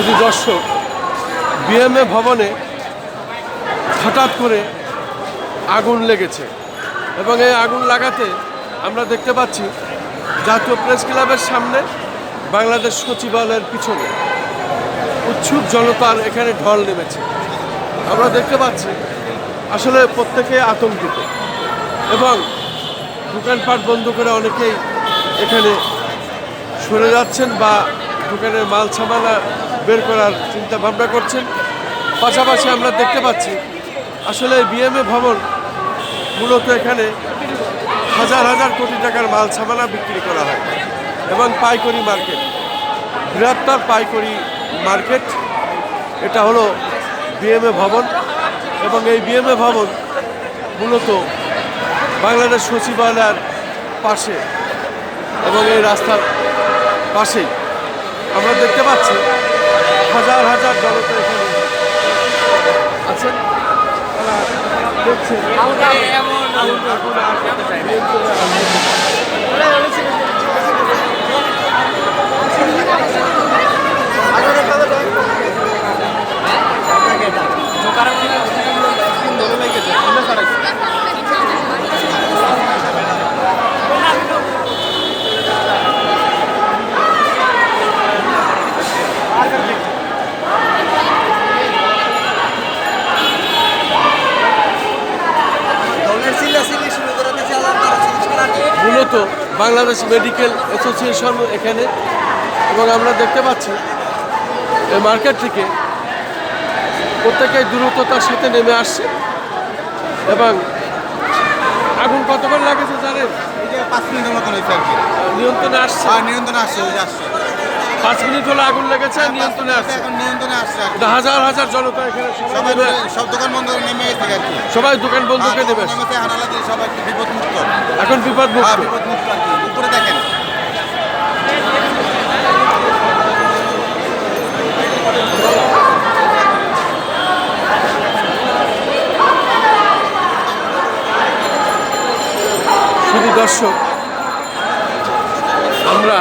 শুধু দর্শক বিএমএ ভবনে হঠাৎ করে আগুন লেগেছে এবং এই আগুন লাগাতে আমরা দেখতে পাচ্ছি জাতীয় প্রেস ক্লাবের সামনে বাংলাদেশ সচিবালয়ের পিছনে উৎসুক জনতার এখানে ঢল নেমেছে। আমরা দেখতে পাচ্ছি আসলে প্রত্যেকে আতঙ্কিত এবং দোকানপাট বন্ধ করে অনেকেই এখানে সরে যাচ্ছেন বা দোকানের মাল সামানা বের করার চিন্তা ভাবনা করছেন। পাশাপাশি আমরা দেখতে পাচ্ছি, আসলে বিএমএ ভবন মূলত এখানে হাজার হাজার কোটি টাকার মাল সামানা বিক্রি করা হয় এবং পাইকারি মার্কেট। বৃহত্তর পাইকারি মার্কেট। এটা হলো বিএমএ ভবন এবং এই বিএমএ ভবন মূলত বাংলাদেশ সচিবালয়ের পাশে এবং এই রাস্তার পাশেই। আমরা দেখতে পাচ্ছি হাজার হাজার জনতা এখানে আছেন তারা দেখছেন মূলত বাংলাদেশ মেডিকেল অ্যাসোসিয়েশন এখানে। এবং আমরা দেখতে পাচ্ছি এই মার্কেট থেকে প্রত্যেকেই দ্রুততার সাথে নেমে আসছে। এবং আগুন কতক্ষণ লাগেছে জানেন? নিয়ন্ত্রণে আসছে। নিয়ন্ত্রণে আসছে আসছে। পাঁচ মিনিট হলো আগুন লেগেছে নিয়ন্ত্রণে আসছে এখন নিয়ন্ত্রণে আসছে আর কি। হাজার হাজার জনতা এখানে সবাই সবাই সব দোকান বন্ধ করে নেমে গেছে আর কি। সবাই দোকান বন্ধ করে নেমে আসছে। নেমেছে হানালা দিয়ে সবাই একটু বিপদ মুক্ত এখন বিপদ হ্যাঁ মুক্ত বিপদ মুক্ত আর কি। উপরে দেখেন। শুধু দর্শক আমরা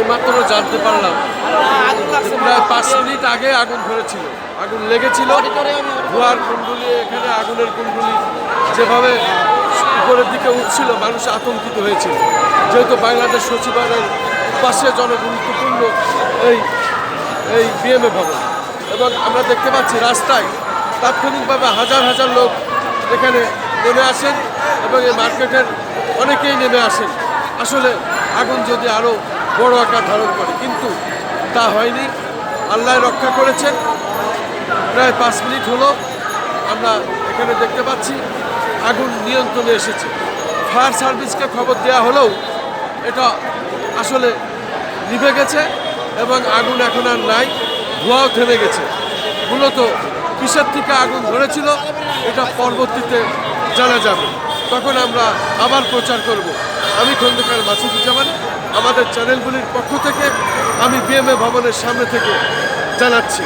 এই মাত্র জানতে পারলাম প্রায় পাঁচ মিনিট আগে আগুন ধরেছিল। আগুন লেগেছিল। ধোয়ার কুণ্ডুলি, এখানে আগুনের কুণ্ডুলি যেভাবে উপরের দিকে উঠছিল, মানুষ আতঙ্কিত হয়েছিল। যেহেতু বাংলাদেশ সচিবালয়ের পাশে জনগুরুত্বপূর্ণ এই এই বিএমএ ভবন। এবং আমরা দেখতে পাচ্ছি রাস্তায় তাৎক্ষণিকভাবে হাজার হাজার লোক এখানে নেমে আসেন এবং এই মার্কেটের অনেকেই নেমে আসেন। আসলে আগুন যদি আরও বড় আকার ধারণ করে। কিন্তু তা হয়নি। আল্লাহ রক্ষা করেছেন। প্রায় পাঁচ মিনিট হলো আমরা এখানে দেখতে পাচ্ছি, আগুন নিয়ন্ত্রণে এসেছে। ফায়ার সার্ভিসকে খবর দেওয়া হলেও এটা আসলে নিভে গেছে এবং আগুন এখন আর নাই, ধোঁয়াও থেমে গেছে। মূলত কিসের থেকে আগুন ধরেছিল, এটা পরবর্তীতে জানা যাবে। তখন আমরা আবার প্রচার করব। আমি খন্দকার মাসুদুজ্জামান আমাদের চ্যানেলগুলির পক্ষ থেকে আমি বিএমএ ভবনের সামনে থেকে জানাচ্ছি।